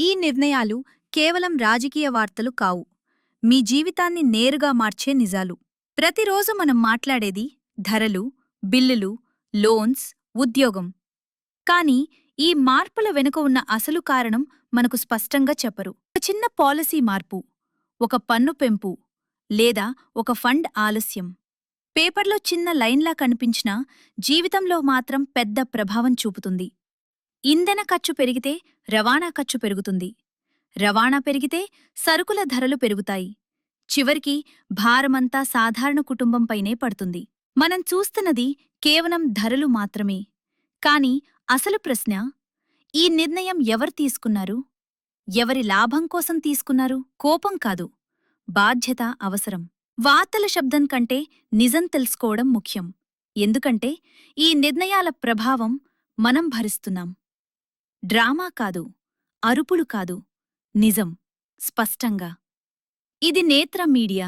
ఈ నిర్ణయాలు కేవలం రాజకీయ వార్తలు కావు. మీ జీవితాన్ని నేరుగా మార్చే నిజాలు. ప్రతిరోజు మనం మాట్లాడేది ధరలు బిల్లులు లోన్స్ ఉద్యోగం. కానీ ఈ మార్పుల వెనుక ఉన్న అసలు కారణం మనకు స్పష్టంగా చెప్పరు. ఒక చిన్న పాలసీ మార్పు ఒక పన్ను పెంపు లేదా ఒక ఫండ్ ఆలస్యం. పేపర్లో చిన్న లైన్లా కనిపించినా జీవితంలో మాత్రం పెద్ద ప్రభావం చూపుతుంది. ఇంధన ఖర్చు పెరిగితే రవాణా ఖర్చు పెరుగుతుంది. రవాణా పెరిగితే సరుకుల ధరలు పెరుగుతాయి. చివరికి భారమంతా సాధారణ కుటుంబంపైనే పడుతుంది. మనం చూస్తున్నది కేవలం ధరలు మాత్రమే. కాని అసలు ప్రశ్న ఈ నిర్ణయం ఎవరు తీసుకున్నారు? ఎవరి లాభం కోసం తీసుకున్నారు? కోపం కాదు బాధ్యత అవసరం. వార్తల శబ్దం కంటే నిజం తెలుసుకోవడం ముఖ్యం. ఎందుకంటే ఈ నిర్ణయాల ప్రభావం మనం భరిస్తున్నాం. డ్రామా కాదు అరుపులు కాదు నిజం స్పష్టంగా. ఇది నేత్ర మీడియా.